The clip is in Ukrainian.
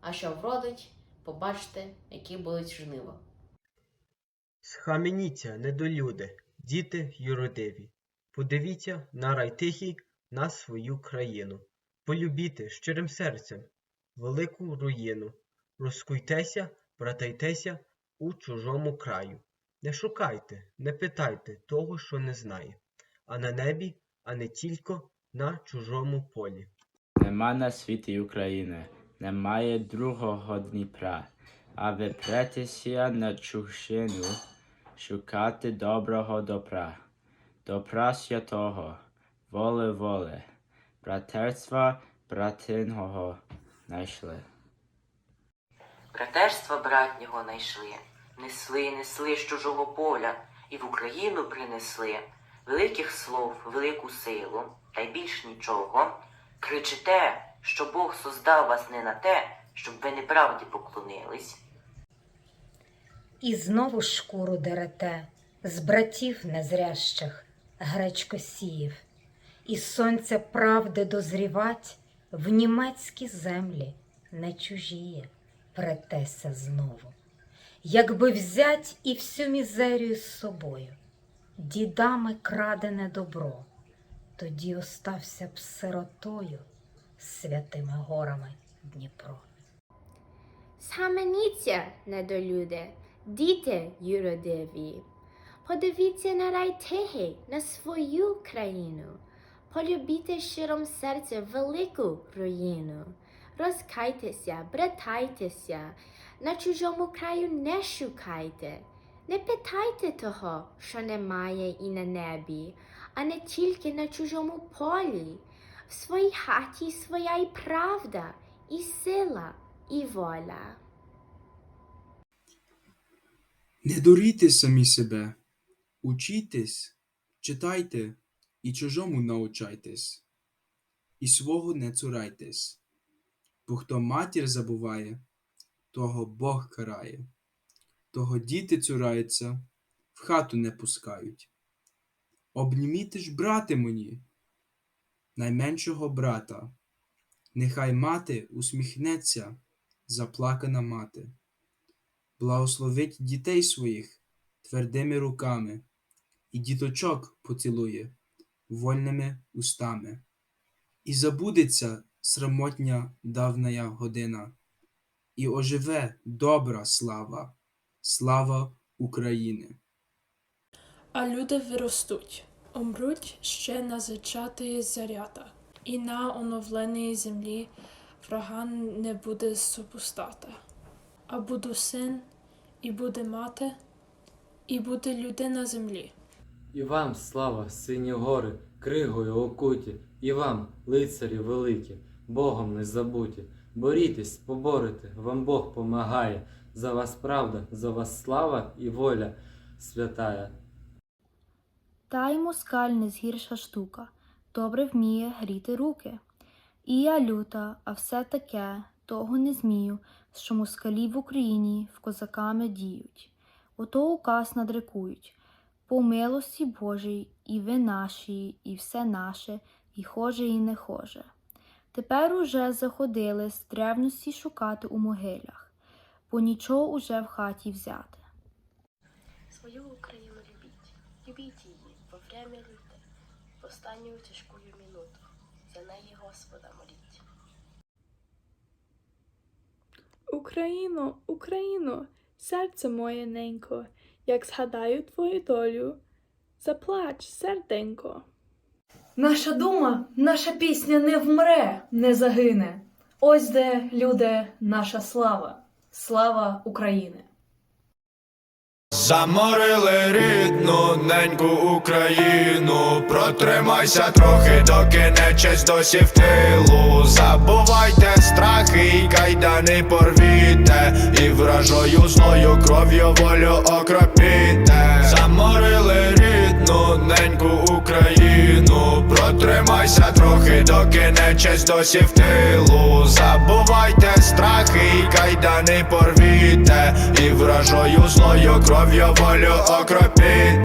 А що вродить, побачте, які будуть жнива. Схаменіться, недолюди, діти юродиві. Подивіться на рай тихий, на свою країну. Полюбіте щирим серцем велику руїну. Розкуйтеся, братайтеся у чужому краю. Не шукайте, не питайте того, що не знає, а на небі, а не тільки на чужому полі. Нема на світі України, немає другого Дніпра, а ви претеся на чужину, шукати доброго добра, добра святого, воли воли, братерства братиного найшли. Братерства братнього найшли, несли, несли з чужого поля, і в Україну принесли великих слов, велику силу, та й більш нічого. Кричите, що Бог создав вас не на те, щоб ви неправді поклонились. І знову шкуру дерете з братів незрящих гречко сіїв, і сонця правди дозрівать в німецькі землі не чужіє, претеся знову. Якби взять і всю мізерію з собою, дідами крадене добро, тоді остався б сиротою святими горами Дніпро. Схаменіться, недолюде, діти юродиві. Подивіться на рай на свою країну. Полюбіте щиром серця велику руїну. Розкайтеся, братайтеся, на чужому краю не шукайте. Не питайте того, що немає і на небі, а не тільки на чужому полі. В своїй хаті своя і правда, і сила, і воля. Не дурійте самі себе, учітесь, читайте і чужому научайтесь, і свого не цурайтесь, бо хто матір забуває, того Бог карає, того діти цураються, в хату не пускають. Обніміте ж, брате мені, найменшого брата, нехай мати усміхнеться, заплакана мати благословить дітей своїх твердими руками і діточок поцілує вольними устами. І забудеться срамотня давная година, і оживе добра слава, слава України. А люди виростуть, умруть ще на зачатої зарята, і на оновленій землі врага не буде супостата. А буду син, і буде мати, і буде людина землі. І вам, слава, сині гори, кригою окуті, і вам, лицарі великі, Богом не забуті. Борітесь, поборете, вам Бог помагає. За вас правда, за вас слава і воля святая. Та й москаль не згірша штука, добре вміє гріти руки. І я люта, а все таке, того не змію, що москалі в Україні в козаками діють. Ото указ надрекують. По милості Божій, і ви наші, і все наше, і хоже, і не хоже. Тепер уже заходили з древності шукати у могилях, бо нічого уже в хаті взяти. Свою Україну любіть, любіть її во время люте, в останню тяжкую минуту. За неї Господа моліть. Україно, Україно, серце моє ненько, як згадаю твою долю, заплач, серденько. Наша дума, наша пісня не вмре, не загине. Ось де, люди, наша слава, слава України. Заморили рідну неньку Україну, протримайся трохи, доки нечесть досі в тилу. Забувайте страхи й кайдани порвіте, і вражою злою кров'ю волю окропіте. Протримайся трохи, доки не честь досі в тилу. Забувайте страхи і кайдани порвіте, і вражою злою кров'ю волю окропіте.